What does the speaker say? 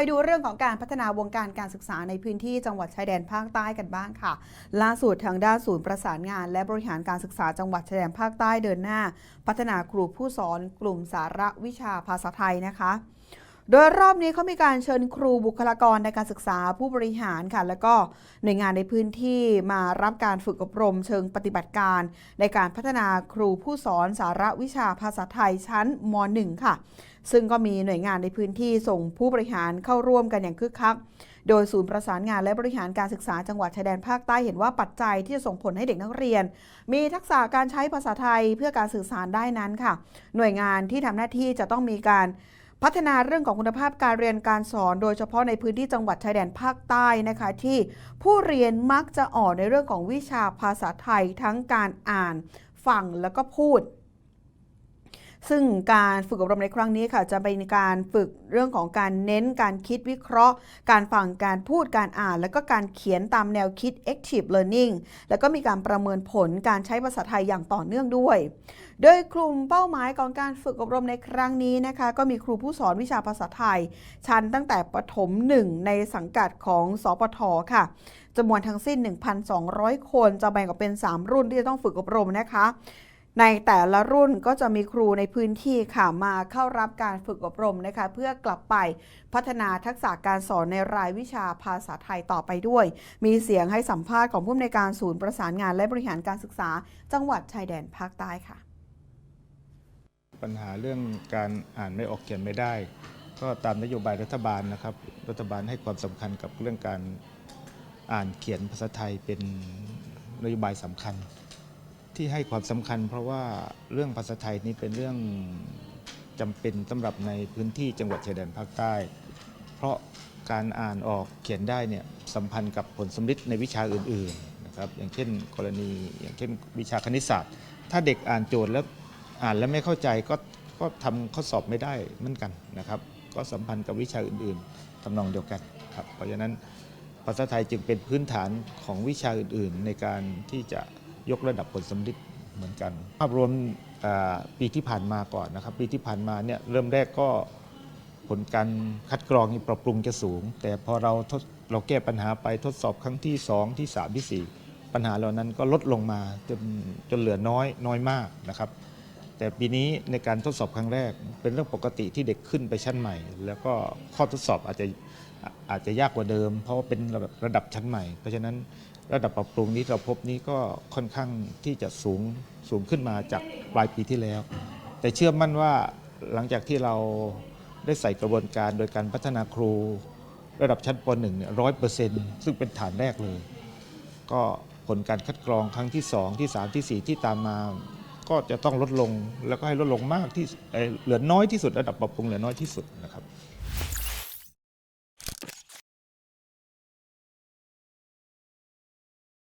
ไปดูเรื่องของการพัฒนาวงการการศึกษาในพื้นที่จังหวัดชายแดนภาคใต้กันบ้างค่ะ ล่าสุดทางด้านศูนย์ประสานงาน และบริหารการศึกษาจังหวัดชายแดนภาคใต้เดินหน้า พัฒนาครูผู้สอนกลุ่มสาระวิชาภาษาไทยนะคะ โดยรอบนี้เขามีการเชิญครูบุคลากรในการศึกษาผู้บริหารค่ะ แล้วก็หน่วยงานในพื้นที่มารับการฝึกอบรมเชิงปฏิบัติการ ในการพัฒนาครูผู้สอนสาระวิชาภาษาไทยชั้นม .1 ค่ะ ซึ่งก็มีหน่วยงานในพื้นที่ส่งผู้บริหารเข้าร่วมกันอย่างคึกคักโดยศูนย์ประสานงานและบริหารการศึกษาจังหวัดชายแดนภาคใต้เห็นว่าปัจจัยที่จะส่งผลให้เด็กนักเรียน มีทักษะการใช้ภาษาไทยเพื่อการสื่อสารได้นั้นค่ะ หน่วยงานที่ทำหน้าที่จะต้องมีการ พัฒนาเรื่องของคุณภาพการเรียนการสอน โดยเฉพาะในพื้นที่จังหวัดชายแดนภาคใต้นะคะที่ผู้เรียนมักจะอ่อนในเรื่องของวิชาภาษาไทยทั้งการอ่านฟังแล้วก็พูด ซึ่งการฝึกอบรมในครั้งนี้ค่ะจะเป็นการฝึกเรื่องของการเน้นการคิดวิเคราะห์ การฟังการพูดการอ่าน แล้วก็การเขียนตามแนวคิด active learning แล้วก็มีการประเมินผลการใช้ภาษาไทยอย่างต่อเนื่องด้วย โดยกลุ่มเป้าหมายของการฝึกอบรมในครั้งนี้นะคะ ก็มีครูผู้สอนวิชาภาษาไทย ชั้นตั้งแต่ประถม 1 ในสังกัดของสปทค่ะจำนวนทั้งสิ้น 1,200 คนจะแบ่งออกเป็น 3 รุ่นที่จะต้องฝึกอบรมนะคะ ในแต่ละรุ่นก็จะมีครูในพื้นที่ค่ะมาเข้ารับการฝึกอบรมนะคะ เพื่อกลับไปพัฒนาทักษะการสอนในรายวิชาภาษาไทยต่อไปด้วย มีเสียงให้สัมภาษณ์ของผู้อำนวยการศูนย์ประสานงานและบริหารการศึกษา จังหวัดชายแดนภาคใต้ค่ะ ปัญหาเรื่องการอ่านไม่ออกเขียนไม่ได้ ก็ตามนโยบายรัฐบาลนะครับ รัฐบาลให้ความสำคัญกับเรื่องการอ่านเขียนภาษาไทยเป็นนโยบายสำคัญ ที่ให้ความสำคัญ เพราะว่าเรื่องภาษาไทยนี้เป็นเรื่องจำเป็นสำหรับในพื้นที่จังหวัดชายแดนภาคใต้ เพราะการอ่านออกเขียนได้เนี่ยสัมพันธ์กับผลสำลิดในวิชาอื่นๆนะครับอย่างเช่น กรณีอย่างเช่นวิชาคณิตศาสตร์ ถ้าเด็กอ่านโจทย์แล้วอ่านแล้วไม่เข้าใจก็ก็ทำข้อสอบไม่ได้เหมือนกันนะครับ ก็สัมพันธ์กับวิชาอื่นๆทำนองเดียวกันครับเพราะฉะนั้นภาษาไทยจึงเป็นพื้นฐานของวิชาอื่นๆ ในการที่จะ ยกระดับผลสำลิดเหมือนกัน ภาพรวมปีที่ผ่านมาก่อนนะครับ ปีที่ผ่านมาเนี่ยเริ่มแรกก็ผลการคัดกรองนี่ปรับปรุงจะสูง แต่พอเราทดเราแก้ปัญหาไปทดสอบครั้งที่ 2 ที่ 3 ที่ 4 ปัญหาเหล่านั้นก็ลดลงมาจนจนเหลือน้อยน้อยมากนะครับ แต่ปีนี้ในการทดสอบครั้งแรก เป็นเรื่องปกติที่เด็กขึ้นไปชั้นใหม่ แล้วก็ข้อทดสอบอาจจะ อาจจะยากกว่าเดิม เพราะว่าเป็นระดับระดับชั้นใหม่ เพราะฉะนั้นระดับปรับปรุงนี้เราพบนี้ก็ค่อนข้างที่จะสูงสูงขึ้นมาจากปลายปีที่แล้ว แต่เชื่อมั่นว่าหลังจากที่เราได้ใส่กระบวนการโดยการพัฒนาครู ระดับชั้นป .1 เนี่ยร้อยเปอร์เซ็นต์ซึ่งเป็นฐานแรกเลย ก็ผลการคัดกรองครั้งที่ 2 ที่ 3 ที่ 4 ที่ตามมา ก็จะต้องลดลงแล้วก็ให้ลดลงมากที่เหลือน้อยที่สุดระดับปรับปรุงเหลือน้อยที่สุดนะครับ